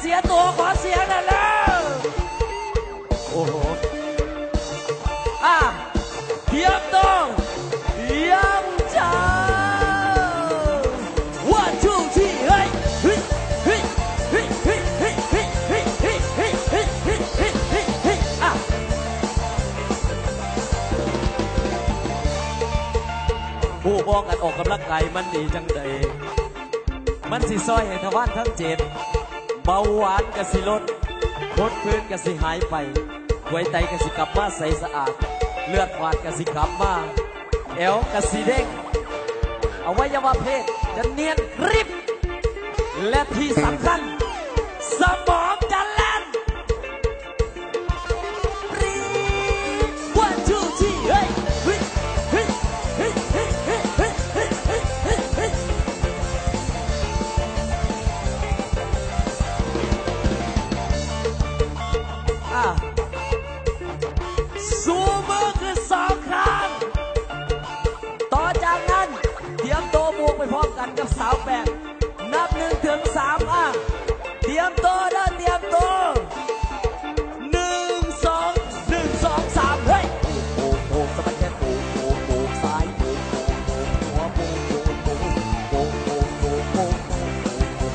เสียตัวขอเสียงหน่อยแล้วโอ้โหอะเทียบตัวเทียมจ้า one two three เฮ้ยเฮ้ยเฮ้ยเฮ้ยเฮ้ยเฮ้ยเฮ้ยเฮ้ยเฮ้ยเฮ้ยเฮ้ยเฮ้ยเฮ้ยเฮ้ยเฮ้ยอะผู้บอกกันออกกำลังกายมันดีจังใดมันสิซอยให้ทวารทั้งเจ็ด บาหวานกสิลดคดพื้นกสิหายไปไวยไตกสิกลับมาใสสะอาด เลือดฝาดกสิกลับมาแอวกสิเด้งอวัยวะเพศจะเนียนียมตัวนะเตรียมตัวหนึ่งสองหนึ่งสองสามเฮ้ยโบกโบกสะบัดแค่โบกโบกโบกซ้ายโบกโบกโบกหัวโบกโบกโบกโบกโบกโบกโบก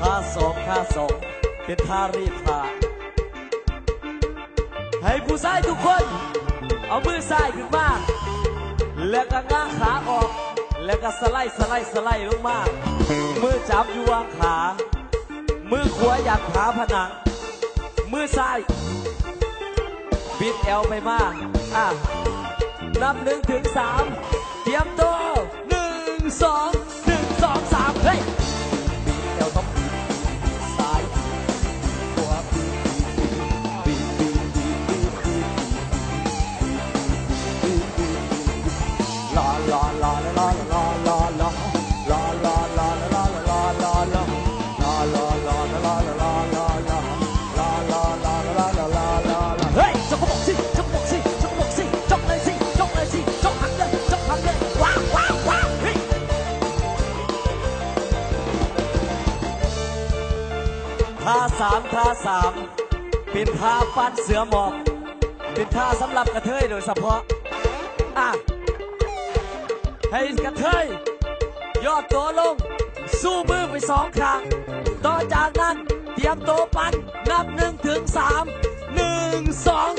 ค่าส่งค่าส่ง เป็นท่ารีบผ่าให้ผู้ชายทุกคน เอามือซ้ายขึ้นมา แล้วก็ง้างขาออก แล้วก็สไลด์สไลด์สไลด์ลงมา มือจับอยู่วางขา มือขวายันขาผนัง มือซ้าย บิดแอวไปมาอะนับหนึ่งถึงสามเตรียมตัวหนึ่งสอง ท่าสามท่าสามเป็นท่าฟันเสือหมอบเป็นท่าสำหรับกระเทยโดยเฉพาะอะ ให้กระเทยยอดตัวลง สู้มือไปสองครั้ง ต่อจากนั้นเตรียมตัวปันนับหนึ่งถึงสามหนึ่งสอง